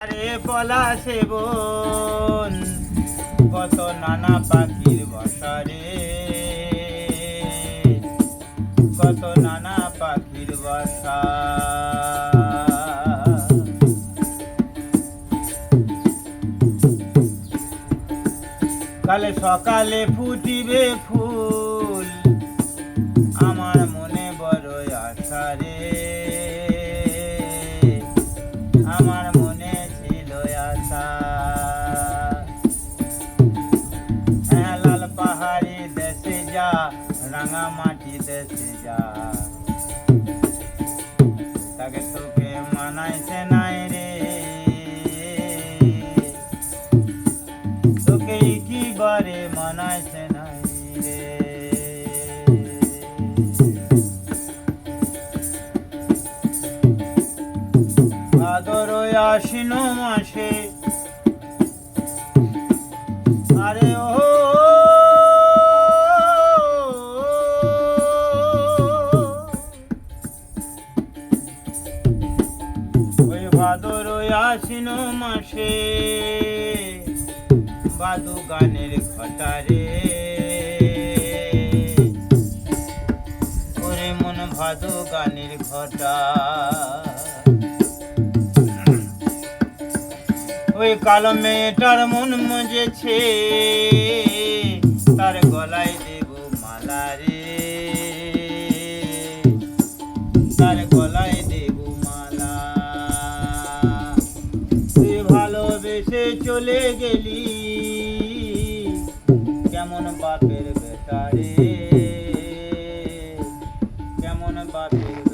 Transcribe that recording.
আরে পলাশে বন, কত নানা পাখির বসারে কত নানা পাখির বাসা। কালে সকালে ফুটিবে ফুল রাঙা মাটি যা তাকে তোকে মানাইছে নাই রে। তোকে কি বারে মানাইছে নাই রে। ভাদর আশ্বিন মাসে ভাদর আশ্বিন মাসে। বাদু গানের ঘটারে ওরে মন ভাদু গানের ঘটা ওই কালো মেয়েটার মন মজেছে। চলে গেলি। কেমন বাপের বেটারে কেমন বাপের